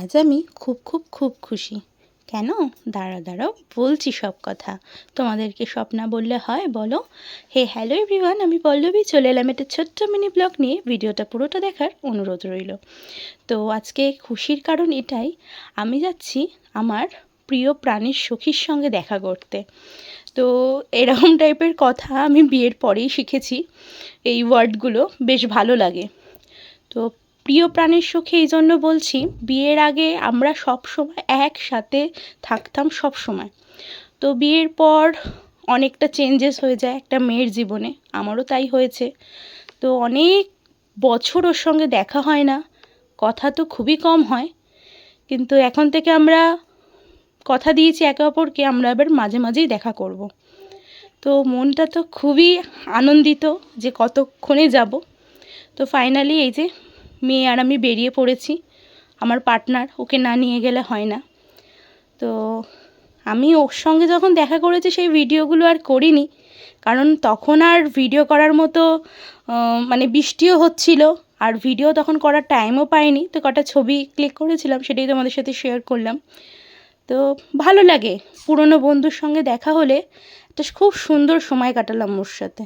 আজ আমি খুব খুব খুব খুশি। কেন? দাঁড়া দাঁড়াও, বলছি সব কথা। তোমাদেরকে সব না বললে হয়, বলো। হে, হ্যালো এভরিওয়ান, আমি পল্লবী, চলে এলাম একটা ছোট্ট মিনি ব্লগ নিয়ে। ভিডিওটা পুরোটা দেখার অনুরোধ রইল। তো আজকে খুশির কারণ এটাই, আমি যাচ্ছি আমার প্রিয় প্রাণীর সখীর সঙ্গে দেখা করতে। তো এরকম টাইপের কথা আমি বিয়ের পরেই শিখেছি, এই ওয়ার্ডগুলো। বেশ ভালো লাগে। তো প্রিয় প্রাণের সখী এই জন্য বলছি, বিয়ের আগে আমরা সব সময় একসাথে থাকতাম সব সময়। তো বিয়ের পর অনেকটা চেঞ্জেস হয়ে যায় একটা মেয়ের জীবনে, আমারও তাই হয়েছে। তো অনেক বছর ওর সঙ্গে দেখা হয় না, কথা তো খুবই কম হয়। কিন্তু এখন থেকে আমরা কথা দিয়েছি একে অপরকে, আমরা এবার মাঝে মাঝেই দেখা করব। তো মনটা তো খুবই আনন্দিত যে কতক্ষণে যাব। তো ফাইনালি এই যে মেয়ে আর আমি বেরিয়ে পড়েছি। আমার পার্টনার ওকে না নিয়ে গেলে হয় না। তো আমি ওর সঙ্গে যখন দেখা করেছি, সেই ভিডিওগুলো আর করিনি। কারণ তখন আর ভিডিও করার মতো মানে বৃষ্টিও হচ্ছিল। আর ভিডিও তখন করার টাইমও পাইনি। তো কটা ছবি ক্লিক করেছিলাম, সেটাই তোমাদের সাথে শেয়ার করলাম। তো ভালো লাগে পুরনো বন্ধুর সঙ্গে দেখা হলে। একটা খুব সুন্দর সময় কাটালাম ওর সাথে।